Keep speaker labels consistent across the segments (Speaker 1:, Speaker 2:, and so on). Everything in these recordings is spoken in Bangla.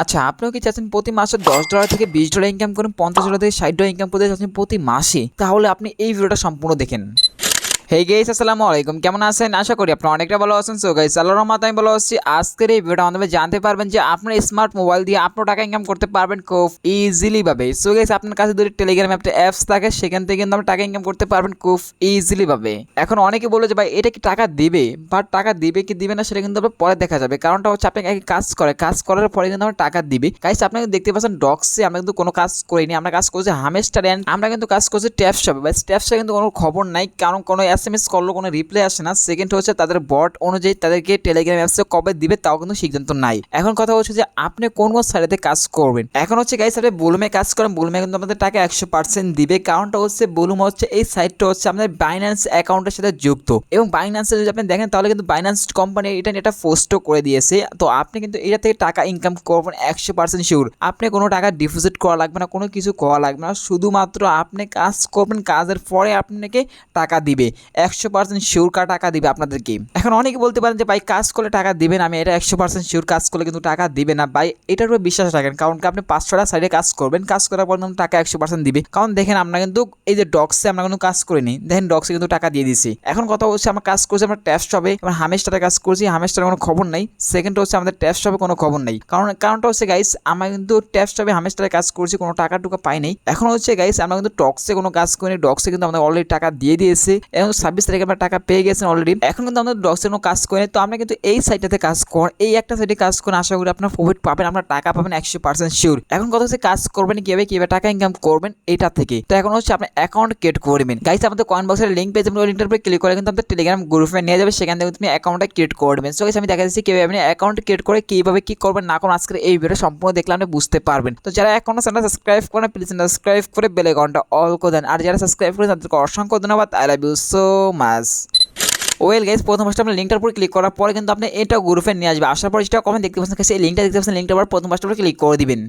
Speaker 1: আচ্ছা আপনিও কি চাচ্ছেন প্রতি মাসে দশ ডলার থেকে বিশ ডলার ইনকাম করুন, পঞ্চাশ ডলার থেকে ষাট ডলার ইনকাম করতে চাচ্ছেন প্রতি মাসে? তাহলে আপনি এই ভিডিওটা সম্পূর্ণ দেখেন। হে গেইস আসসালামু আলাইকুম কেমন আছেন? আশা করি আপনারা অনেকটা ভালো আছেন। সো গাইস আল্লাহর রহমতে আমি ভালো আছি। আজকের এই ভিডিওটা আমাদের জানতে পারবেন যে আপনার স্মার্ট মোবাইল দিয়ে আপনার টাকা ইনকাম করতে পারবেন খুব ইজিলি ভাবে। সো গাইস আপনার কাছে যদি টেলিগ্রাম একটা অ্যাপস থাকে। সেখান থেকে কিন্তু আপনি টাকা ইনকাম করতে পারবেন খুব ইজিলি ভাবে। এখন অনেকে বলে যে, ভাই, এটা কি টাকা দিবে? বাট টাকা দিবে কি দিবে না, সেটা কিন্তু আপনার পরে দেখা যাবে। কারণটা হচ্ছে আপনি আগে কাজ করে। কাজ করার পরে কিন্তু আমরা টাকা দিবে। গাইস আপনাকে দেখতে পাচ্ছেন ডক্সে আমরা কিন্তু কোনো কাজ করিনি। আমরা কাজ করছি হামেস্টার আমরা কিন্তু কাজ করছি ট্যাপ শপে বাট ট্যাপ শপে কিন্তু কোনো খবর নাই। কারণ কোনো এস এম এস করল কোনো রিপ্লাই আসে না। সেকেন্ড হচ্ছে তাদের বট অনুযায়ী তাদেরকে টেলিগ্রাম অ্যাপসে কবে দিবে তাও কিন্তু সিদ্ধান্ত নাই। এখন কথা হচ্ছে যে আপনি কোন কোন সাইডে কাজ করবেন? এখন হচ্ছে গাইস আপনি বুলুমে কাজ করেন বুলুমে কিন্তু আমাদের টাকা একশো পার্সেন্ট দিবে। কারণটা হচ্ছে বুলুম হচ্ছে, এই সাইটটা হচ্ছে আমাদের বাইন্যান্স অ্যাকাউন্টের সাথে যুক্ত। এবং বাইন্যান্সে যদি আপনি দেখেন, তাহলে কিন্তু বাইন্যান্স কোম্পানি এটা এটা পোস্টও করে দিয়েছে। তো আপনি কিন্তু এটা থেকে টাকা ইনকাম করবেন একশো পার্সেন্ট শিওর আপনি কোনো টাকা ডিপোজিট করা লাগবে না, কোনো কিছু করা লাগবে না। শুধুমাত্র আপনি কাজ করবেন, কাজের পরে আপনাকে টাকা দিবে। একশো পার্সেন্ট শিওর কা টাকা দিবে আপনাদেরকে। এখন অনেকে বলতে পারেন যে, ভাই, কাজ করলে টাকা দিবেন, আমি এটা একশো পার্সেন্ট শিওর কাজ করলে কিন্তু টাকা দিবে না। ভাই, এটার উপর বিশ্বাস রাখেন, কারণ আপনি পাঁচশোটা সাইডে কাজ করবেন, কাজ করার পর টাকা একশো পার্সেন্ট দিবে। কারণ দেখেন, আমরা কিন্তু এই যে ডক্সে আমরা কিন্তু কাজ করিনি, দেখেন ডক্সে কিন্তু টাকা দিয়ে দিছি। এখন কথা হচ্ছে, আমরা কাজ করছি আমরা ট্যাপ শপে এবার হামেস্টারে কাজ করছি হামেস্টারে কোনো খবর নাই। সেকেন্ড হচ্ছে, আমাদের ট্যাপ শপে কোনো খবর নাই। কারণ, কারণটা হচ্ছে গাইস আমরা কিন্তু ট্যাপ শপে হামেস্টারে কাজ করছি, কোনো টাকা টুকা পাই নাই। এখন হচ্ছে গাইস আমরা কিন্তু টক্সে কোনো কাজ করিনি ডক্সে কিন্তু আমাদের অলরেডি টাকা দিয়ে দিয়েছে। এবং ছাব্বিশ তারিখে আমরা টাকা পেয়ে গেছেন অলরেডি এখন কিন্তু আমাদের ডক্সে কোনো কাজ করিনি তো আমরা কিন্তু এই সাইডটাতে কাজ কর এই একটা সাইডে কাজ করে আশা করি আপনার প্রফিট পাবেন আপনার টাকা পাবেন একশো পার্সেন্ট শিওর এখন কথা হচ্ছে কাজ করবেন কীভাবে কীভাবে টাকা ইনকাম করবেন, এটা থেকে। তো এখন হচ্ছে আপনি অ্যাকাউন্ট ক্রিয়েট করবেন গাইস আমাদের কয়েন বক্সের লিঙ্ক পেয়ে যাবেন ওই লিঙ্কটার উপরে ক্লিক করে কিন্তু আমাদের টেলিগ্রাম গ্রুপে নিয়ে যাবে, সেখান থেকে তুমি অ্যাকাউন্টটা ক্রিয়েট করবেন সো গাইস আমি দেখা যাচ্ছি কীভাবে আপনি অ্যাকাউন্ট ক্রিয়েট করে কীভাবে কি করবেন, না করুন আজকের এই ভিডিও সম্পূর্ণ দেখলে আপনি বুঝতে পারবেন। তো যারা এখনও চ্যানেল সাবস্ক্রাইব করেন প্লিজ সাবস্ক্রাইব করে বেল আইকনটা অল করে দেন। আর যারা সাবস্ক্রাইব করেন তাদেরকে অসংখ্য ধন্যবাদ। I love you so much well guys প্রথম ফার্স্ট আপনি লিঙ্কটার উপর ক্লিক করার পরে কিন্তু আপনি এটা গ্রুপে নিয়ে আসবে। আসার পর যেটা কমেন্ট দেখতে পাচ্ছেন সেই লিঙ্কটা দেখতে পাচ্ছেন লিঙ্কটার উপর প্রথম ফার্স্ট ক্লিক করে দিবেন।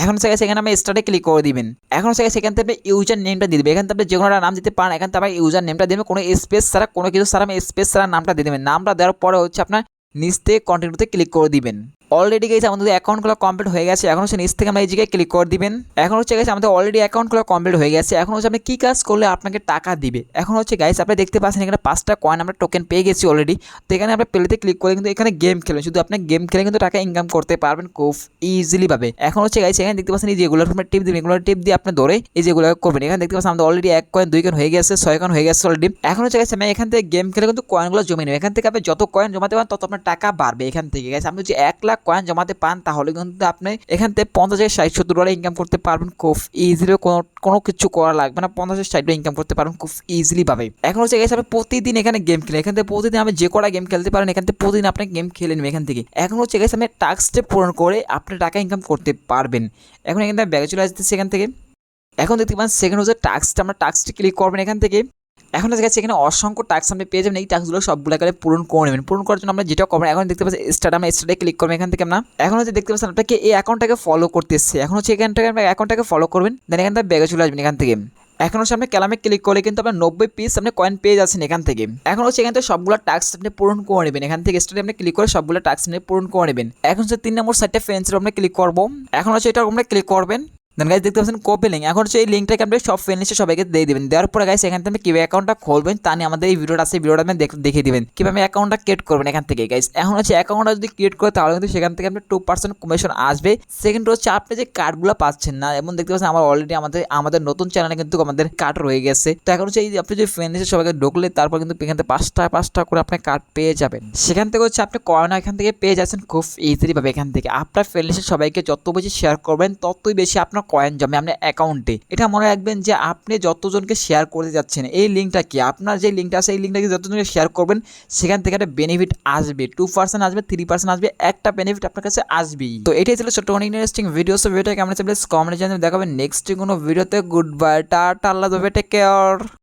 Speaker 1: এখন থেকে সেখানে আপনি স্টার্টে ক্লিক করে দিবেন। এখন থেকে সেখান থেকে ইউজার নেমটা দিয়ে দেবে এখান থেকে যে কোনো নাম দিতে পারেন, এখান থেকে আপনার ইউজার নেমটা দেবেন। কোনো স্পেস ছাড়া, কোনো কিছু ছাড়া আমি স্পেস ছাড়া নামটা দিয়ে দেবেন। নামটা দেওয়ার পরে হচ্ছে আপনার নিচ থেকে কন্টিনিউতে ক্লিক করে দিবেন। অলরেডি গেছে আমাদের অ্যাকাউন্টগুলো কমপ্লিট হয়ে গেছে। এখন হচ্ছে নিচ থেকে আমরা এই জায়গায় ক্লিক করে দিবেন। এখন হচ্ছে গেছে আমাদের অলরেডি অ্যাকাউন্টগুলো কমপ্লিট হয়ে গেছে। এখন হচ্ছে আপনি কী কাজ করলে আপনাকে টাকা দিবে? এখন হচ্ছে গাইস আপনি দেখতে পাচ্ছেন এখানে পাঁচটা কয়েন আমরা টোকেন পেয়ে গেছি অলরেডি তো এখানে আপনি প্লেতে ক্লিক করে কিন্তু এখানে গেম খেলেন শুধু আপনি গেম খেলে কিন্তু টাকা ইনকাম করতে পারবেন খুব ইজিলি ভাবে। এখন হচ্ছে গাইস এখানে দেখতে পাচ্ছেন এই যেগুলোর আপনি টিপ দিবেন। এগুলো টিপ দিয়ে আপনি ধরে এই যেগুলো করবেন। এখানে দেখতে পাচ্ছেন আমাদের অলরেডি এক কয়েন দুই কয়েন হয়ে গেছে, ছয় কয়েন হয়ে গেছে অলরেডি এখন হচ্ছে গাইস আমি এখান থেকে গেম খেলে কিন্তু কয়েনগুলো জমে নেবেন এখান থেকে আপনি যত কয়েন জমাতে পারেন, তত আপনার টাকা বাড়বে এখান থেকে। গাইস আপনি হচ্ছে এক লাখ কয়েন জমাতে পান তাহলে কিন্তু আপনি এখান থেকে পঞ্চাশ থেকে ষাট সত্তর ডলার ইনকাম করতে পারবেন খুব ইজিলি কোনো কোনো কিছু করা লাগবে না, পঞ্চাশ থেকে ষাট ইনকাম করতে পারবেন খুব ইজিলি পাবে এখন হচ্ছে গেছে আপনি প্রতিদিন এখানে গেম খেলে এখান থেকে প্রতিদিন আপনি যে কটা গেম খেলতে পারেন, এখান থেকে প্রতিদিন আপনি গেম খেলে নেবেন এখান থেকে। এখন হচ্ছে গেছে আপনি টাস্কটা পূরণ করে আপনি টাকা ইনকাম করতে পারবেন। এখন এখান থেকে ব্যাগে চলে আসতেছে এখান থেকে। এখন দেখতে পাচ্ছেন সেকেন্ড হচ্ছে টাস্কটা আমরা টাস্কটা ক্লিক করবেন এখান থেকে। এখন যাচ্ছে এখানে অসংখ্য টাস্ক আপনি পেয়ে যাবেন। এই টাস্কগুলো সবগুলো এখানে পূরণ করে নেবেন। পূরণ করার জন্য আমরা যেটা করবেন এখন দেখতে পাচ্ছি আমরা স্টার্টে ক্লিক করবেন এখান থেকে আমরা। এখন হচ্ছে দেখতে পাচ্ছেন আপনাকে এই অ্যাকাউন্টটাকে ফলো করতে এসছে। এখন হচ্ছে এখান থেকে আমরা অ্যাকাউন্টটাকে ফলো করবেন দেন এখান থেকে ব্যাগে চলে আসবেন এখান থেকে। এখন হচ্ছে আপনি ক্যালামে ক্লিক করলে কিন্তু আপনার নব্বই পিস আপনি কয়েন পেয়ে যাচ্ছেন এখান থেকে। এখন হচ্ছে এখান থেকে সবগুলো টাস্ক আপনি পূরণ করে নেবেন। এখান থেকে স্টার্টে আপনি ক্লিক করে সবগুলো টাস্ক আপনি পূরণ করে নেবেন। এখন হচ্ছে তিন নম্বর সাইডটা ফ্রেন্ডসের আপনি ক্লিক করব। এখন হচ্ছে এটা আপনি ক্লিক করবেন। দেন গাইজ দেখতে পাচ্ছেন কপি লিঙ্ক এখন হচ্ছে এই লিঙ্কটাকে আপনি সব ফ্রেন্ড সবাইকে দিয়ে দেবেন। দেওয়ার পরে গাইস এখান থেকে কীভাবে অ্যাকাউন্টটা খুলবেন তা নিয়ে আমাদের এই ভিডিওটা আছে, ভিডিওটা আপনি দেখিয়ে দিবেন। কীভাবে অ্যাকাউন্টটা ক্রিয়েট করবেন এখান থেকে গাইস এখন হচ্ছে অ্যাকাউন্টটা যদি ক্রিয়েট করে তাহলে কিন্তু সেখান থেকে আপনি টু পার্সেন্ট কমিশন আসবে। সেকেন্ড হচ্ছে আপনি যে কার্ডগুলো পাচ্ছেন না এবং দেখতে পাচ্ছেন আমার অলরেডি আমাদের আমাদের নতুন চ্যানেলে কিন্তু আমাদের কার্ড রয়ে গেছে। তো এখন হচ্ছে এই আপনি যে ফ্রেন্ড লিস্টে সবাইকে ঢুকলে, তারপর কিন্তু এখান থেকে পাঁচটা পাঁচটা করে আপনি কার্ড পেয়ে যাবেন। সেখান থেকে হচ্ছে আপনি কয়েন এখান থেকে পেয়ে যাচ্ছেন খুব ইজিলি পাবে এখান থেকে। আপনার ফ্রেন্ড সবাইকে যত বেশি শেয়ার করবেন, ততই বেশি আপনার কয়েন জমে আপনার অ্যাকাউন্টে এটা মনে রাখবেন যে আপনি যতজনকে শেয়ার করতে যাচ্ছেন, এই লিঙ্কটা কি? আপনার যে লিঙ্কটা আছে, এই লিঙ্কটাকে যতজনকে শেয়ার করবেন, সেখান থেকে একটা বেনিফিট আসবে। টু পার্সেন্ট আসবে থ্রি পার্সেন্ট আসবে, একটা বেনিফিট আপনার কাছে আসবেই। তো এটাই ছিল ছোট্ট অনেক ইন্টারেস্টিং ভিডিও সো ভিডিওটা কেমন আছে প্লিজ কমেন্ট জানিয়ে দেখাবেন নেক্সট কোনো ভিডিওতে good bye tata, Allah take care